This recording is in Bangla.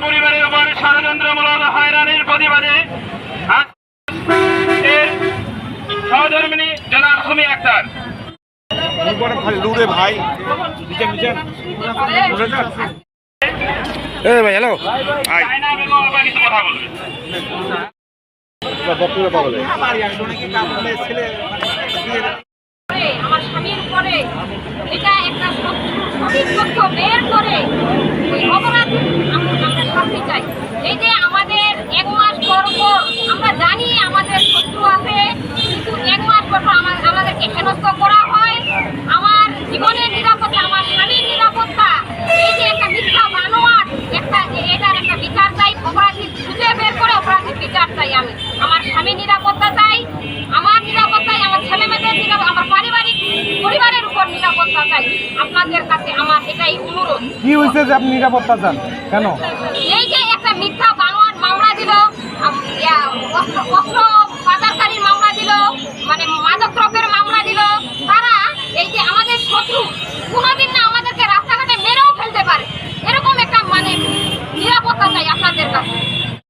পরিবারের উপর ষড়যন্ত্রমূলক হয়রানির প্রতিবাদে সহধর্মিনী জনাব সুমি আক্তার ভাই। ভাই হ্যালো আমার স্বামীর এটা একটা শত্রু সঠিক তথ্য বের করে ওই অপরাধী আমরা আমরা শাস্তি চাই এই যে আমাদের এক মাস পর পর আমরা জানি আমাদের শত্রু আছে, কিন্তু এক মাস পর পর আমার আমাদেরকে হেনস্থ করা হয়। আমার জীবনের নিরাপত্তা, আমার স্বামীর নিরাপত্তা, এই যে একটা মিথ্যা বানোয়াট, একটা এটার একটা বিচার চাই, অপরাধী খুঁজে বের করে অপরাধীর বিচার চাই আমি। আমার স্বামীর নিরাপত্তা চাই, আমার নিরাপত্তা আমার ছেলে মেয়েদের নিরাপত্তা, আমার পারিবারিক পরিবারের উপর নিরাপত্তা চাই। আপনাদের কাছে আমার এটাই অনুরোধ। কি হয়েছে যে আপনি নিরাপত্তা চান? কেন? কোনোদিন